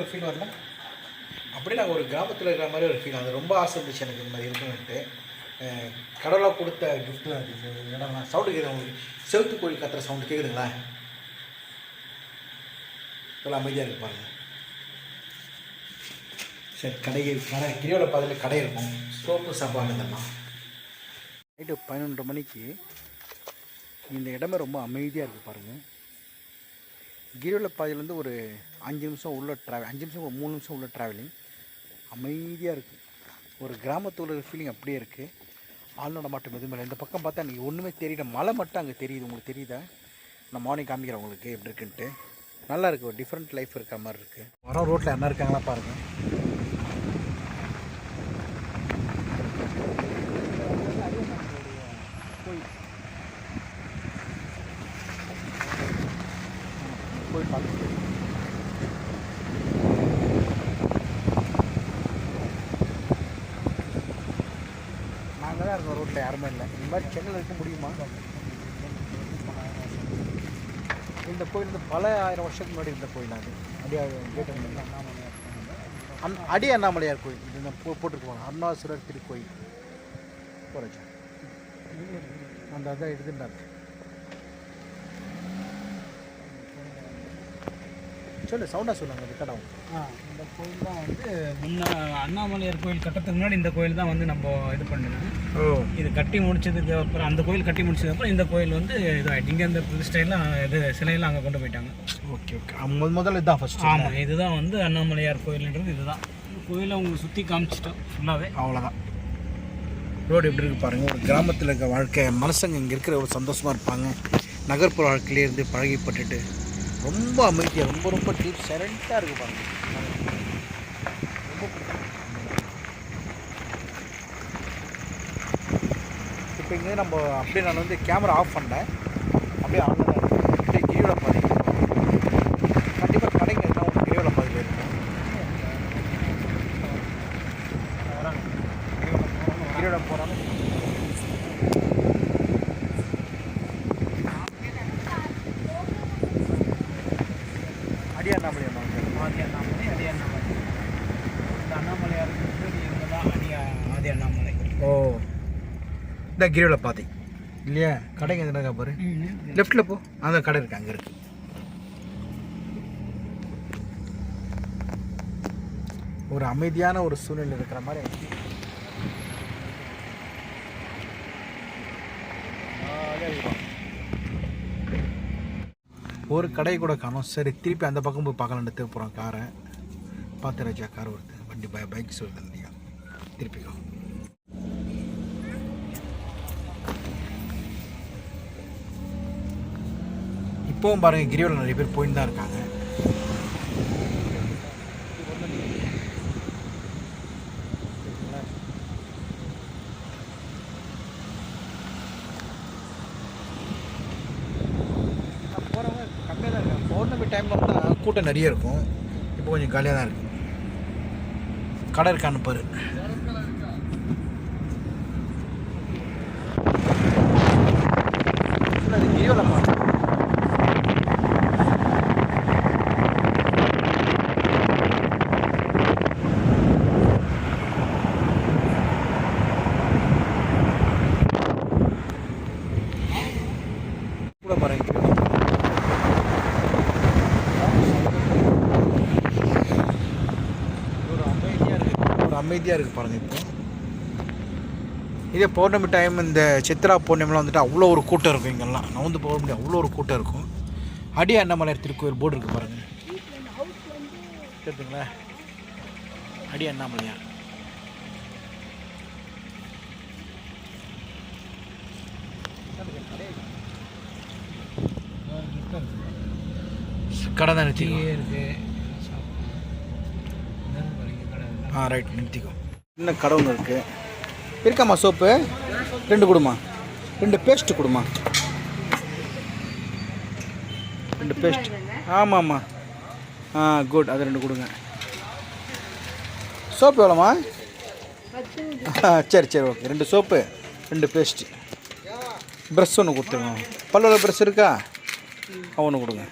ஒரு ஃபீல் வரல. அப்படியே நாங்கள் ஒரு கிராமத்தில் இருக்கிற மாதிரி ஒரு ஃபீல் அது ரொம்ப ஆசை இருந்துச்சு எனக்கு இந்த மாதிரி இருக்கணுன்ட்டு கடவுளாக கொடுத்த gift தான் அது. சவுண்டு கேட்குது உங்களுக்கு? கோழி கத்துற சவுண்டு கேட்குதுங்களா இவ்வளோ அமைதியாக இருக்கு பாருங்க. சரி கடை கடை கிரியோட பாதையில் கடை இருக்கும். சோப்பு சாப்பாடு இதெல்லாம் நைட்டு பதினொன்றரை மணிக்கு இந்த இடமே ரொம்ப அமைதியாக இருக்குது பாருங்கள் கிரிவல பாதையிலேருந்து ஒரு அஞ்சு நிமிஷம் உள்ள ட்ராவல் அஞ்சு நிமிஷம் ஒரு மூணு நிமிஷம் உள்ள ட்ராவலிங் அமைதியாக இருக்குது ஒரு கிராமத்தில் உள்ள ஃபீலிங் அப்படியே இருக்குது ஆள் மாட்டம் எதுவுமே இல்லை இந்த பக்கம் பார்த்தா நீங்கள் ஒன்றுமே தெரியல. மலை மட்டும் அங்கே தெரியுது. உங்களுக்கு தெரியுதா? நான் மார்னிங் காமிக்கிறேன் உங்களுக்கு எப்படி இருக்குன்ட்டு. நல்லா இருக்குது ஒரு டிஃப்ரெண்ட் லைஃப் இருக்கிற மாதிரி இருக்குது வர ரோட்டில் என்ன இருக்காங்களா பாருங்கள் போய் பார்த்து நாங்கள் தான் இருக்கோம் ரோட்டில் யாருமே இல்லை இந்த மாதிரி சென்னையில் இருக்க முடியுமா? இந்த கோயில் வந்து பல ஆயிரம் வருஷத்துக்கு முன்னாடி இருந்த கோயில் அது? அடியார் கேட்டு அந் அடி அண்ணாமலையார் கோயில். இது நான் போ போட்டிருக்கோம் அருணாசுரர் திருக்கோயில். போகிறேன் அந்த அதான் எடுத்துட்டாங்க சொல்லு சவுண்டாக சொல்லுங்க அது ஆ இந்த கோயில் தான் வந்து முன்ன அண்ணாமலையார் கோயில் கட்டுறதுக்கு முன்னாடி இந்த கோயில் தான் வந்து நம்ம இது பண்ணணும் ஓ. இது கட்டி முடிச்சதுக்கு அப்புறம் அந்த கோயில் கட்டி முடிச்சதுக்கு அப்புறம் இந்த கோயில் வந்து இதாகிட்டு இங்கே இந்த பிரதிஷ்டையெல்லாம் இது சிலையெல்லாம் அங்கே கொண்டு போயிட்டாங்க. Okay okay. முதல் முதல்ல இதுதான் ஃபஸ்ட்டு ஆமாம் இதுதான் வந்து அண்ணாமலையார் கோயில்ன்றது இதுதான். கோயிலை உங்களுக்கு சுற்றி காமிச்சிட்டோம் ஃபுல்லாகவே அவ்வளோதான் ரோடு எப்படி இருக்கு பாருங்க ஒரு கிராமத்தில் இருக்க வாழ்க்கை மனுஷங்க இங்கே இருக்கிற ஒரு சந்தோஷமாக இருப்பாங்க. நகர்ப்புற வாழ்க்கையிலே இருந்து பழகிப்பட்டுட்டு ரொம்ப அமைதியாக ரொம்ப ரொம்ப டீப் சைலண்ட்டாக இருக்குது பாருங்க. ரொம்ப இப்போ இங்கே நம்ம அப்படியே நான் வந்து கேமரா ஆஃப் பண்ணேன் அப்படியே ஆன்லைன் அப்படியே கீழே பாதை கண்டிப்பாக கடைங்க எல்லாம் உங்களுக்கு கிரியோட பாதையில் இருக்கும் கிரியோட போகிறாங்க அடியா நம்மளே ஆதி அண்ணாமலை அடி அண்ணாமலை இந்த அண்ணாமலையார் இவங்க தான் அடி ஆதி அண்ணாமலை ஓ. இந்த கிரியோட பாதை. இல்லையா? கடைங்க எதுனா இருக்கா பாரு? லெஃப்ட்டில் போ. அந்த கடை இருக்கு அங்கே இருக்கு. ஒரு அமைதியான ஒரு சூழ்நிலை இருக்கிற மாதிரி இருக்கும். ஒரு கடை கூட காணும். சரி திருப்பி அந்த பக்கம் போய் பார்க்கலாம். எடுத்து போகிறோம் காரை. பார்த்து ராஜா கார் வருது. வண்டி பை பைக் வருது இல்லையா? திருப்பிக்கோ இப்போவும் பாருங்கள் கிரிவலம் நிறைய பேர் போயின்னு தான் இருக்காங்க போகிறவங்க கம்மியாக தான் இருக்காங்க பௌர்ணமி டைமில் வந்தால் கூட்டம் நிறைய இருக்கும். இப்போ கொஞ்சம் காலியாக தான் இருக்கும் கடை இருக்கான்னு பாரு. அது கிரிவலம் பாரு. கூட பாருங்க ஒரு அமைதியாக இருக்குது ஒரு அமைதியாக இருக்குது பாருங்கள் இப்போ. இதே பௌர்ணமி டைம் இந்த சித்ரா பௌர்ணமிலாம் வந்துட்டு அவ்வளோ ஒரு கூட்டம் இருக்கும் இங்கெல்லாம். நவுந்து போக முடியாது. அவ்வளோ ஒரு கூட்டம் இருக்கும். அடி அண்ணாமலையார் திருக்கோயில் போர்டு இருக்குது பாருங்கள் தெரியுதுங்களா அடி அண்ணாமலையார் கடை தான் நிறுத்திக்கோ. இருக்கு. ஆ ரைட் நிறுத்திக்கோ. இன்னும் கடை ஒன்று இருக்குது இருக்காம்மா சோப்பு. ரெண்டு கொடுமா ரெண்டு பேஸ்ட்டு கொடுமா ரெண்டு பேஸ்ட் ஆமாம்மா. ஆ குட் அது ரெண்டு கொடுங்க. சோப்பு எவ்வளோம்மா? ஆ சரி சரி ஓகே ரெண்டு சோப்பு ரெண்டு பேஸ்ட்டு ப்ரெஷ் ஒன்று கொடுத்துருங்க. பல்லோட ப்ரெஷ் இருக்கா? ஒன்று கொடுங்க.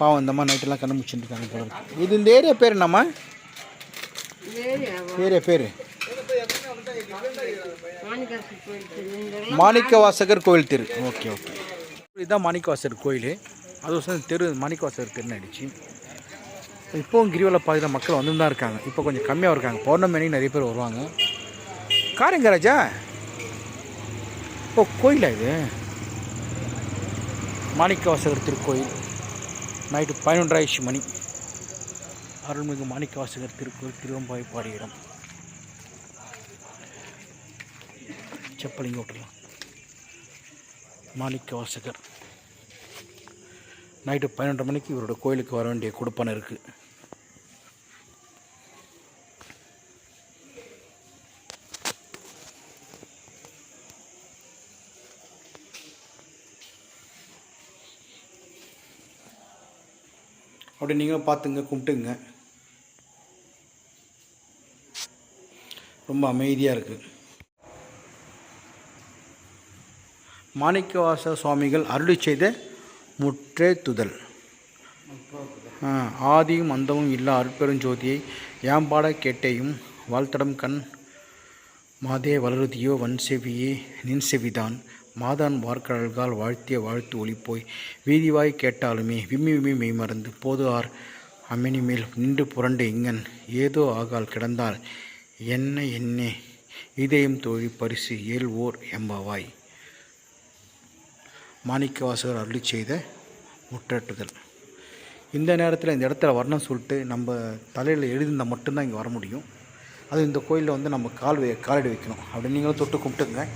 பாவம் இந்த மாதிரி நைட்டெல்லாம் கண்ணு முடிச்சுட்டு இருக்காங்க இது இந்த ஏரியா பேர் என்னம்மா? ஏரியா பேர். மாணிக்கவாசகர் கோயில் தெரு. Okay okay. இதுதான் மாணிக்கவாசகர் கோயில். அது வந்து தெரு மாணிக்கவாசகர் தெருன்னு அடிச்சு இப்போவும் கிரிவல பாதையில் மக்கள் வந்து தான் இருக்காங்க. இப்போ கொஞ்சம் கம்மியாக இருக்காங்க. பௌர்ணமி அன்னைக்கு நிறைய பேர் வருவாங்க. காரிங்க ராஜா. ஓ கோயிலா இது? மாணிக்கவாசகர் திருக்கோயில். நைட்டு பதினொன்றாயிடுச்சு மணி. அருள்மிகு மாணிக்கவாசகர் திருக்கோயில் திருவம்பாய் பாடியிடம். செப்பலிங்க ஓட்டலாம். மாணிக்கவாசகர். நைட்டு பன்னெண்டு மணிக்கு இவரோட கோயிலுக்கு வர வேண்டிய கொடுப்பனை இருக்குது அப்படி நீங்களும் பார்த்துங்க கும்பிட்டுங்க. ரொம்ப அமைதியாக இருக்குது மாணிக்கவாச சுவாமிகள் அருளி செய்த முற்றே துதல். ஆதியும் அந்தமும் இல்லா அருட்பெருஞ்சோதியை ஏம்பாட கேட்டேயும் வாழ்த்தடம் கண் மாதே வளருதியோ வன் செவியே நின் செவிதான். மாதான் வார்க்கடல்கால் வாழ்த்திய வாழ்த்து ஒளிப்போய் வீதிவாய் கேட்டாலுமே விம்மி விம்மி மெய் மறந்து போது ஆர் அம்மினி மேல் நின்று புரண்டு இங்கன். ஏதோ ஆகால் கிடந்தால் என்ன என்னே? இதயம் தோழி பரிசு ஏழ்வோர் எம்பவாய் மாணிக்கவாசகர் அருளி செய்த முற்றட்டுதல் இந்த நேரத்தில் இந்த இடத்துல வரணும்னு சொல்லிட்டு நம்ம தலையில் எழுதியிருந்தால் மட்டும்தான் இங்கே வர முடியும். அது இந்த கோயிலில் வந்து நம்ம கால் வை காலடி வைக்கணும். அப்படின்னு நீங்களும் தொட்டு கும்பிட்டுங்க.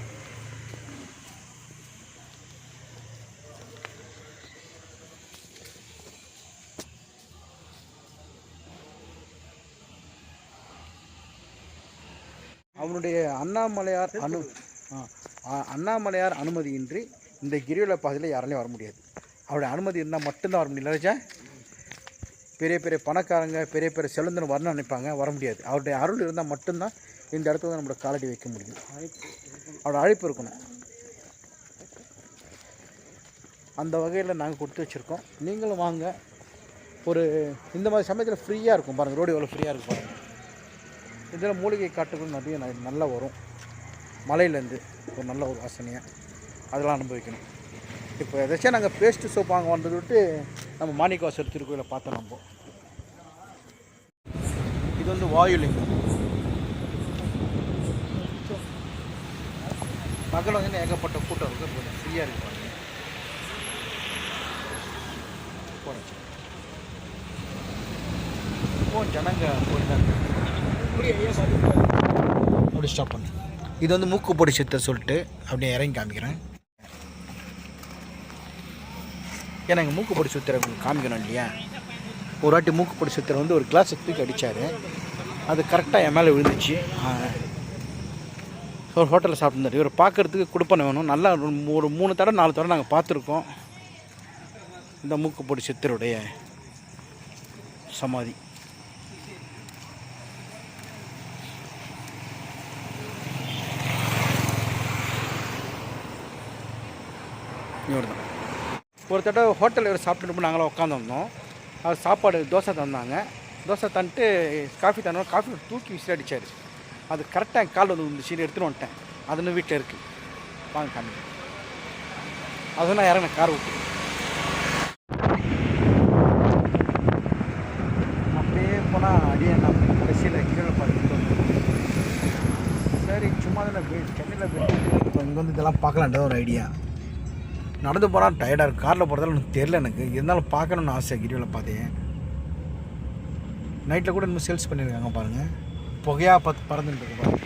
அவனுடைய அண்ணாமலையார் அனு அண்ணாமலையார் அனுமதியின்றி இந்த கிரிவல பாதையில் யாராலையும் வர முடியாது. அவருடைய அனுமதி இருந்தால் மட்டும்தான் வர முடியல ராஜா? பெரிய பெரிய பணக்காரங்க பெரிய பெரிய செலுந்தன் வரணும்னு நினைப்பாங்க வர முடியாது. அவருடைய அருள் இருந்தால் மட்டும்தான் இந்த இடத்துல வந்து நம்மளோட காலடி வைக்க முடியும். அவரோட அழைப்பு இருக்கணும். அந்த வகையில் நாங்கள் கொடுத்து வச்சுருக்கோம். நீங்களும் வாங்க. ஒரு இந்த மாதிரி சமயத்தில் ஃப்ரீயாக இருக்கும் பாருங்கள் ரோடு எவ்வளோ ஃப்ரீயாக இருக்கும் பாருங்கள் இதில் மூலிகை காட்டுகள் நிறைய நல்லா வரும். மலையிலேருந்து ஒரு நல்ல ஒரு வாசனையாக அதெல்லாம் அனுபவிக்கணும். இப்போ எதாச்சும் நாங்கள் பேஸ்ட்டு சோப் வாங்க வந்தது விட்டு நம்ம மாணிக்கவாசர் திருக்கோயிலை பார்த்தோம் நம்ம. இது வந்து வாயுலிங்கம். பகல் வந்து ஏகப்பட்ட கூட்டம் இருக்குது கொஞ்சம் ஃப்ரீயாக இருக்கு பாருங்க. இப்போ ஜனங்க போயிட்டாங்க அப்படி ஸ்டாப் பண்ணு. இது வந்து மூக்கு பொடி சித்தர் சொல்லிட்டு அப்படியே இறங்கி காமிக்கிறேன். ஏன்னா எங்கள் மூக்கு பொடி சுத்தரை காமிக்கணும் இல்லையா? ஒரு வாட்டி மூக்கு பொடி சுத்தரை வந்து ஒரு கிளாஸ் தூக்கி அடித்தார் அது கரெக்டாக என் மேலே விழுந்துச்சு. ஒரு ஹோட்டலில் சாப்பிட்டுருந்தார். இவர் பார்க்குறதுக்கு கொடுப்பனை வேணும். நல்லா ஒரு ஒரு மூணு தடவை நாலு தடவை நாங்கள் பார்த்துருக்கோம். இந்த மூக்கு பொடி சித்தருடைய சமாதி. இவர் தான். ஒரு தடவை ஹோட்டலில் இவர் சாப்பிட்டுட்டு நாங்களாம் உட்காந்துருந்தோம் அவர் சாப்பாடு தோசை தந்தாங்க. தோசை தந்துட்டு காஃபி தந்தோம். காஃபி தூக்கி விசில் அடித்தார் அது கரெக்டாக என் கால் வந்து இருந்துச்சு எடுத்துகிட்டு வந்துட்டேன். அதுன்னு வீட்டில் இருக்குது வாங்க காமி அது நான் இறங்கினேன் கார் விட்டு அப்படியே போனால் அடியே நான் கடைசியில் கீழே பார்த்துட்டு சரி சும்மா தானே சென்னையில் இப்போ இங்கே வந்து இதெல்லாம் பார்க்கலான்றது ஒரு ஐடியா. நடந்து போனால் டயர்டாக இருக்குது காரில் போகிறதால எனக்கு தெரில எனக்கு. இருந்தாலும் பார்க்கணுன்னு ஆசை கிரிவில் பார்த்தேன். நைட்டில் கூட இன்னும் சேல்ஸ் பண்ணியிருக்காங்க பாருங்கள் புகையாக பார்த்து பறந்துட்டு இருக்கு பாருங்க.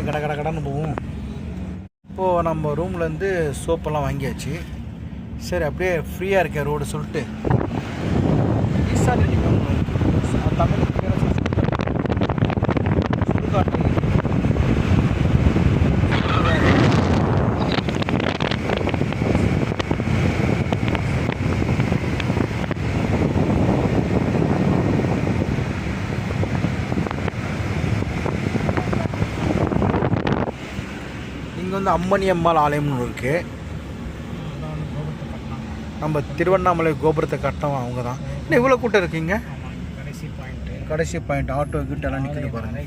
கடை கட கட கடன்னு போவோம் இப்போது நம்ம ரூம்லேருந்து சோப்பெல்லாம் வாங்கியாச்சு. சரி அப்படியே ஃப்ரீயாக இருக்கேன் ரோடு சொல்லிட்டு. ஈசான் தமிழ் சுடுகாட்டு வந்து அம்மணி அம்மாள் ஆலயம்னு இருக்குது நம்ம திருவண்ணாமலை கோபுரத்தை கட்டினவங்க அவங்க தான். இன்னும் இவ்வளோ கூட்டம் இருக்கீங்க? கடைசி பாயிண்ட்டு கடைசி பாயிண்ட் ஆட்டோ கிட்ட எல்லாம் நிற்கிது பாருங்க.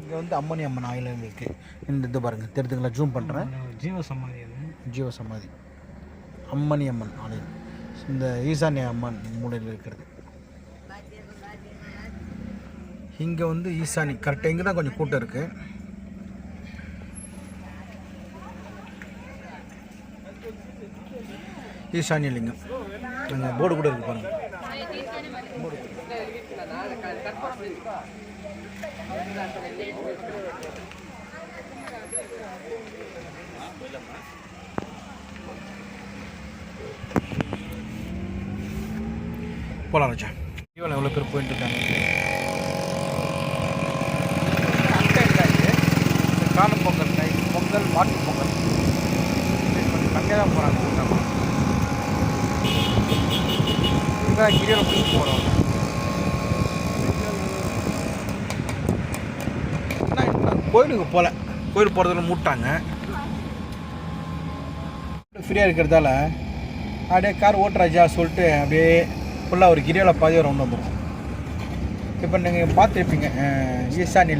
இங்கே வந்து அம்மணி அம்மன் ஆலயம் இருக்குது இந்த இது பாருங்க தெரிஞ்சுங்களா ஜூம் பண்ணுறேன் ஜீவ ஜீவசமாதி. ஜீவ சமாதி அம்மணி அம்மன் ஆலயம். இந்த ஈசானிய அம்மன் மூலையில் இருக்கிறது. இங்கே வந்து ஈசானி கரெக்டாக இங்கே தான் கொஞ்சம் கூட்டம் இருக்குது ஈசானிய லிங்கம். அங்கே போர்டு கூட இருக்கு பாருங்கள் போலாம் ராஜா. இவ்வளோ எவ்வளோ பேர் போயிட்டு இருக்காங்க? காணும் பொங்கல் கை பொங்கல் மாட்டு பொங்கல். அங்கே தான் போகிறாங்க கூட்டம் இங்கே கிரியர் பிடிச்சி போகிறோம் கோயிலுக்கு போகல கோயில் போகிறதுல மூட்டாங்க. ஃப்ரீயாக இருக்கிறதால அப்படியே கார் ஓட்டுறாஜா சொல்லிட்டு அப்படியே ஃபுல்லாக ஒரு கிரியாவில் பாதி ரவுண்ட் வந்துடும் இப்போ நீங்கள் பார்த்துருப்பீங்க அஹ், ஈசானி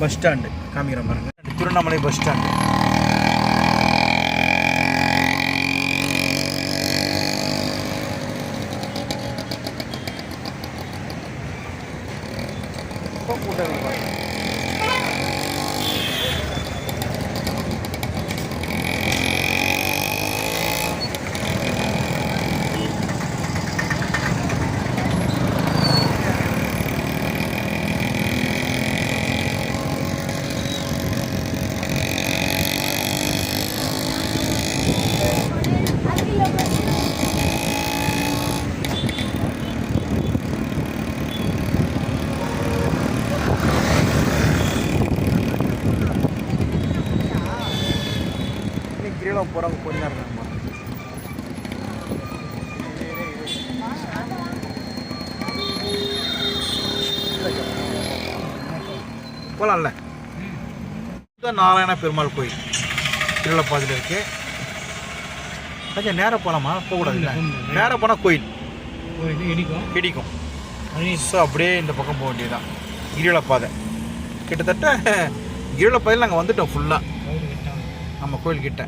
பஸ் ஸ்டாண்டு. காமிக்கிற பாருங்க திருவண்ணாமலை பஸ் ஸ்டாண்டு. இப்போ கூட்டம் இருக்கு பாருங்க. இன்னைக்கு கிரிவலம் போகிறவங்க கொஞ்ச நேரம் இருக்காங்க போகலாம்ல நாராயண பெருமாள் கோயில் திருவிழப்பாதியில் இருக்கு. ராஜா நேராக போகலாமா போகக்கூடாது நேராக போனால் கோயில். இடிக்கும். இடிக்கும். ஸோ அப்படியே இந்த பக்கம் போக வேண்டியதுதான். கிரிவலப்பாதை கிட்டத்தட்ட கிரிவலப்பாதையில் நாங்கள் வந்துட்டோம் ஃபுல்லாக நம்ம கோயில் கிட்ட.